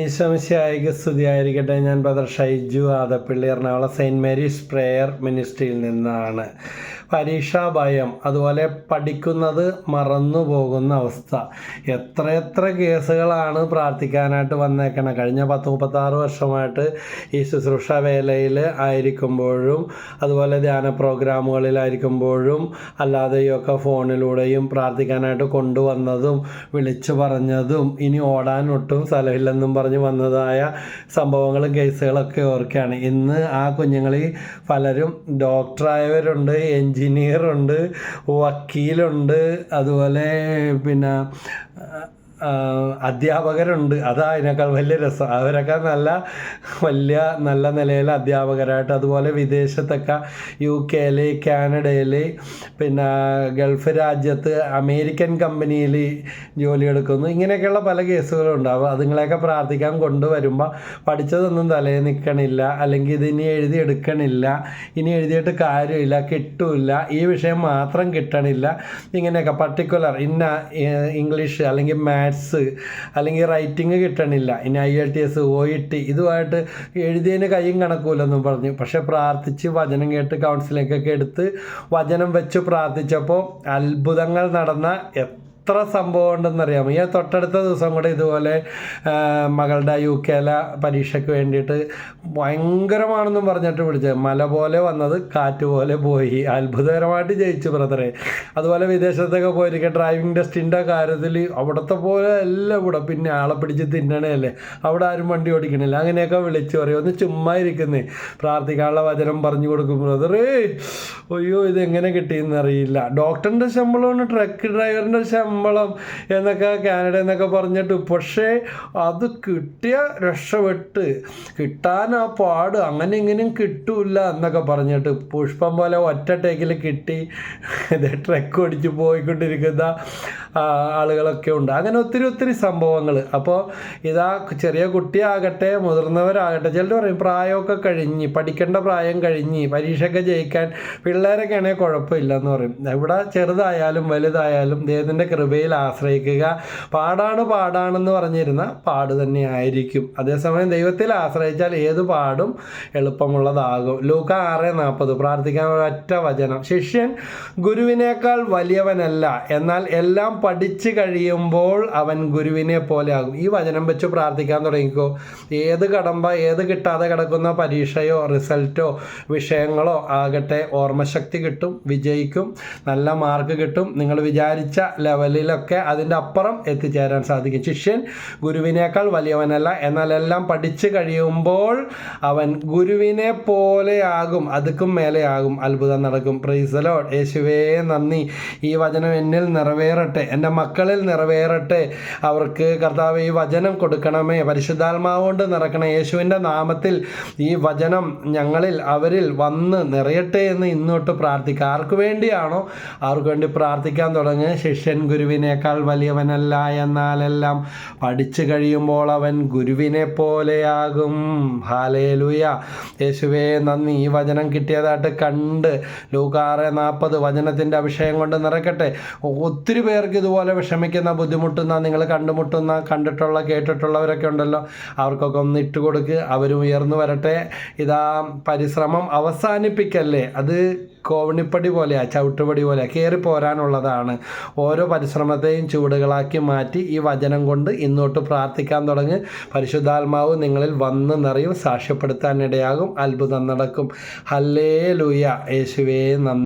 ഈശോമിശിയായിക്ക് സ്തുതിയായിരിക്കട്ടെ. ഞാൻ brother Shaiju Adappally Ernakulam Saint Mary's prayer മിനിസ്ട്രിയിൽ നിന്നാണ്. പരീക്ഷാ ഭയം അതുപോലെ പഠിക്കുന്നത് മറന്നു പോകുന്ന അവസ്ഥ. എത്ര എത്ര കേസുകളാണ് പ്രാർത്ഥിക്കാനായിട്ട് വന്നേക്കണം. കഴിഞ്ഞ പത്ത് മുപ്പത്താറ് വർഷമായിട്ട് ഈ ശുശ്രൂഷ വേലയിൽ ആയിരിക്കുമ്പോഴും അതുപോലെ ധ്യാന പ്രോഗ്രാമുകളിലായിരിക്കുമ്പോഴും അല്ലാതെയൊക്കെ ഫോണിലൂടെയും പ്രാർത്ഥിക്കാനായിട്ട് കൊണ്ടുവന്നതും വിളിച്ചു പറഞ്ഞതും ഇനി ഓടാനൊട്ടും സ്ഥലമില്ലെന്നും പറഞ്ഞ് വന്നതായ സംഭവങ്ങളും കേസുകളൊക്കെ ഓർക്കുകയാണ്. ഇന്ന് ആ കുഞ്ഞുങ്ങളിൽ പലരും ഡോക്ടറായവരുണ്ട് എൻജിനീയറുണ്ട് വക്കീലുണ്ട് അതുപോലെ പിന്നെ അധ്യാപകരുണ്ട്. അതാ അതിനേക്കാൾ വലിയ രസം. അവരൊക്കെ നല്ല വലിയ നല്ല നിലയിൽ അധ്യാപകരായിട്ട്. അതുപോലെ വിദേശത്തൊക്കെ യു കെയിൽ കാനഡയിൽ പിന്നെ ഗൾഫ് രാജ്യത്ത് അമേരിക്കൻ കമ്പനിയിൽ ജോലിയെടുക്കുന്നു ഇങ്ങനെയൊക്കെയുള്ള പല കേസുകളും ഉണ്ടാവും അതുങ്ങളെയൊക്കെ പ്രാർത്ഥിക്കാൻ കൊണ്ടുവരുമ്പോൾ പഠിച്ചതൊന്നും തലേ നിൽക്കണില്ല. അല്ലെങ്കിൽ ഇതിനി എഴുതി എടുക്കണില്ല. ഇനി എഴുതിയിട്ട് കാര്യമില്ല. കിട്ടില്ല. ഈ വിഷയം മാത്രം കിട്ടണില്ല. ഇങ്ങനെയൊക്കെ പർട്ടിക്കുലർ ഇന്ന ഇംഗ്ലീഷ് അല്ലെങ്കിൽ മാത്സ് മാത്സ് അല്ലെങ്കിൽ റൈറ്റിംഗ് കിട്ടണില്ല. ഇനി I L T S O E T ഇതുമായിട്ട് എഴുതിയതിന് കൈയും കണക്കൂലെന്നും പറഞ്ഞു. പക്ഷെ പ്രാർത്ഥിച്ച് വചനം കേട്ട് കൗൺസിലിങ്ങൊക്കെ എടുത്ത് വചനം വെച്ച് പ്രാർത്ഥിച്ചപ്പോൾ അത്ഭുതങ്ങൾ നടന്ന എത്ര സംഭവം ഉണ്ടെന്നറിയാമോ? ഈ തൊട്ടടുത്ത ദിവസം കൂടെ ഇതുപോലെ മകളുടെ യു കെല പരീക്ഷയ്ക്ക് വേണ്ടിയിട്ട് ഭയങ്കരമാണെന്നും പറഞ്ഞിട്ട് വിളിച്ചത്. മല പോലെ വന്നത് കാറ്റ് പോലെ പോയി. അത്ഭുതകരമായിട്ട് ജയിച്ചു ബ്രദറെ. അതുപോലെ വിദേശത്തൊക്കെ പോയിരിക്കുക ഡ്രൈവിംഗ് ടെസ്റ്റിന്റെ കാര്യത്തിൽ അവിടുത്തെ പോലെ എല്ലാം ഇവിടെ. പിന്നെ ആളെ പിടിച്ച് തിന്നണേയല്ലേ അവിടെ ആരും വണ്ടി ഓടിക്കണില്ല. അങ്ങനെയൊക്കെ വിളിച്ചു പറയും. ഒന്ന് ചുമ്മാ ഇരിക്കുന്നേ. പ്രാർത്ഥിക്കാനുള്ള വചനം പറഞ്ഞു കൊടുക്കും ബ്രദറേ. അയ്യോ ഇതെങ്ങനെ കിട്ടിയെന്നറിയില്ല. ഡോക്ടറിന്റെ ശമ്പളമാണ് ട്രക്ക് ഡ്രൈവറിന്റെ ശമ്പളം ശമ്പളം എന്നൊക്കെ കാനഡ എന്നൊക്കെ പറഞ്ഞിട്ട്. പക്ഷേ അത് കിട്ടിയ രക്ഷപ്പെട്ട് കിട്ടാൻ ആ പാട്. അങ്ങനെ ഇങ്ങനെയും കിട്ടൂല എന്നൊക്കെ പറഞ്ഞിട്ട്. പുഷ്പം പോലെ ഒറ്റ ടേക്കിൽ കിട്ടി. ട്രക്ക് ഓടിച്ച് പോയിക്കൊണ്ടിരിക്കുന്ന ആളുകളൊക്കെ ഉണ്ട്. അങ്ങനെ ഒത്തിരി ഒത്തിരി സംഭവങ്ങൾ. അപ്പോൾ ഇതാ ചെറിയ കുട്ടിയാകട്ടെ മുതിർന്നവരാകട്ടെ ചിലർ പറയും പ്രായമൊക്കെ കഴിഞ്ഞ് പഠിക്കേണ്ട പ്രായം കഴിഞ്ഞ് പരീക്ഷയൊക്കെ ജയിക്കാൻ പിള്ളേരൊക്കെ ആണെങ്കിൽ കുഴപ്പമില്ല എന്ന് പറയും. ഇവിടെ ചെറുതായാലും വലുതായാലും ദൈവത്തിന്റെ കൃപയിൽ ആശ്രയിക്കുക. പാടാണ് പാടാണെന്ന് പറഞ്ഞിരുന്ന പാട് തന്നെ തന്നെയായിരിക്കും. അതേസമയം ദൈവത്തിൽ ആശ്രയിച്ചാൽ ഏത് പാടും എളുപ്പമുള്ളതാകും. ലൂക്ക ആറ് നാൽപ്പത് പ്രാർത്ഥിക്കാൻ ഒരൊറ്റ വചനം. ശിഷ്യൻ ഗുരുവിനേക്കാൾ വലിയവനല്ല. എന്നാൽ എല്ലാം പഠിച്ചു കഴിയുമ്പോൾ അവൻ ഗുരുവിനെ പോലെ ആകും ഈ വചനം വെച്ച് പ്രാർത്ഥിക്കാൻ തുടങ്ങിക്കോ. ഏത് കടമ്പ ഏത് കിട്ടാതെ കിടക്കുന്ന പരീക്ഷയോ റിസൾട്ടോ വിഷയങ്ങളോ ആകട്ടെ ഓർമ്മശക്തി കിട്ടും വിജയിക്കും നല്ല മാർക്ക് കിട്ടും. നിങ്ങൾ വിചാരിച്ച ലെവലിലൊക്കെ അതിന്റെ അപ്പുറം എത്തിച്ചേരാൻ സാധിക്കും. ശിഷ്യൻ ഗുരുവിനേക്കാൾ വലിയവനല്ല. എന്നാൽ എല്ലാം പഠിച്ചു കഴിയുമ്പോൾ അവൻ ഗുരുവിനെ പോലെയാകും. അതുക്കും മേലെയാകും. അത്ഭുതം നടക്കും. പ്രൈസലോ യേശുവേ നന്ദി. ഈ വചനം എന്നിൽ നിറവേറട്ടെ. എന്റെ മക്കളിൽ നിറവേറട്ടെ. അവർക്ക് കർത്താവ് ഈ വചനം കൊടുക്കണമേ. പരിശുദ്ധാത്മാവ് കൊണ്ട് നിറക്കണം. യേശുവിന്റെ നാമത്തിൽ ഈ വചനം ഞങ്ങളിൽ അവരിൽ വന്ന് നിറയട്ടെ എന്ന് ഇന്നോട്ട് പ്രാർത്ഥിക്കുക ആർക്ക് വേണ്ടിയാണോ? അവർക്ക് വേണ്ടി പ്രാർത്ഥിക്കാൻ തുടങ്ങുക ശിഷ്യൻ ഗുരുവിനേക്കാൾ വലിയവനല്ല എന്നാലെല്ലാം പഠിച്ചു കഴിയുമ്പോൾ അവൻ ഗുരുവിനെ പോലെയാകും. ഹാലേലുയ യേശുവേ നന്ദി. ഈ വചനം കിട്ടിയതായിട്ട് കണ്ട് ലൂക്കാറെ നാൽപ്പത് വചനത്തിന്റെ അഭിഷേകം കൊണ്ട് നിറക്കട്ടെ ഒത്തിരി പേർക്ക് ഇതുപോലെ വിഷമിക്കുന്ന ബുദ്ധിമുട്ടുന്ന നിങ്ങൾ കണ്ടുമുട്ടുന്ന കണ്ടിട്ടുള്ള കേട്ടിട്ടുള്ളവരൊക്കെ ഉണ്ടല്ലോ. അവർക്കൊക്കെ ഒന്ന് ഇട്ട് കൊടുക്ക്. അവരും ഉയർന്നു വരട്ടെ. ഇതാ പരിശ്രമം അവസാനിപ്പിക്കല്ലേ? അത് കോവണിപ്പടി പോലെയാ ചവിട്ടുപടി പോലെയാ കയറി പോരാനുള്ളതാണ്. ഓരോ പരിശ്രമത്തെയും ചൂടുകളാക്കി മാറ്റി ഈ വചനം കൊണ്ട് ഇന്നോട്ട് പ്രാർത്ഥിക്കാൻ തുടങ്ങി. പരിശുദ്ധാത്മാവ് നിങ്ങളിൽ വന്ന് നിറയും സാക്ഷ്യപ്പെടുത്താനിടയാകും അത്ഭുതം നടക്കും. ഹല്ലേ ലൂയ യേശുവേ നന്ദി.